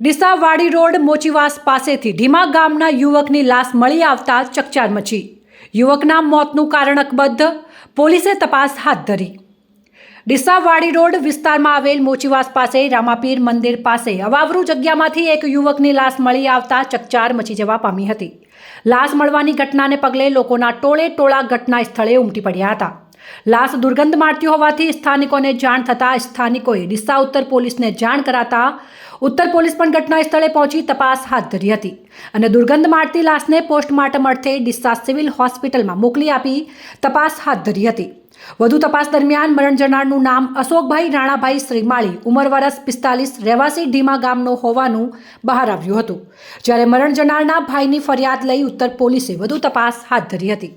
ડીસા વાડી રોડ મોચીવાસ પાસેથી ઢીમા ગામના યુવકની લાશ મળી આવતા ચકચાર મચી. યુવકના મોતનું કારણ અકબદ્ધ પોલીસે તપાસ હાથ ધરી. ડીસાવાડી રોડ વિસ્તારમાં આવેલ મોચીવાસ પાસે રામાપીર મંદિર પાસે અવાવરૂ જગ્યામાંથી એક યુવકની લાશ મળી આવતા ચકચાર મચી જવા પામી હતી. લાશ મળવાની ઘટનાને પગલે લોકોના ટોળે ટોળા ઘટના સ્થળે ઉમટી પડ્યા હતા. લાશ દુર્ગંધ મારતી હોવાથી સ્થાનિકોને જાણ થતાં સ્થાનિકોએ ડીસા ઉત્તર પોલીસને જાણ કરાતા ઉત્તર પોલીસ પણ ઘટના સ્થળે પહોંચી તપાસ હાથ ધરી હતી અને દુર્ગંધ મારતી લાશને પોસ્ટમોર્ટમ અર્થે ડીસા સિવિલ હોસ્પિટલમાં મોકલી આપી તપાસ હાથ ધરી હતી. વધુ તપાસ દરમિયાન મરણ જનારનું નામ અશોકભાઈ રાણાભાઈ શ્રીમાળી, ઉંમર વરસ પિસ્તાલીસ, રહેવાસી ઢીમા ગામનો હોવાનું બહાર આવ્યું હતું. જ્યારે મરણ જનારના ભાઈની ફરિયાદ લઈ ઉત્તર પોલીસે વધુ તપાસ હાથ ધરી હતી.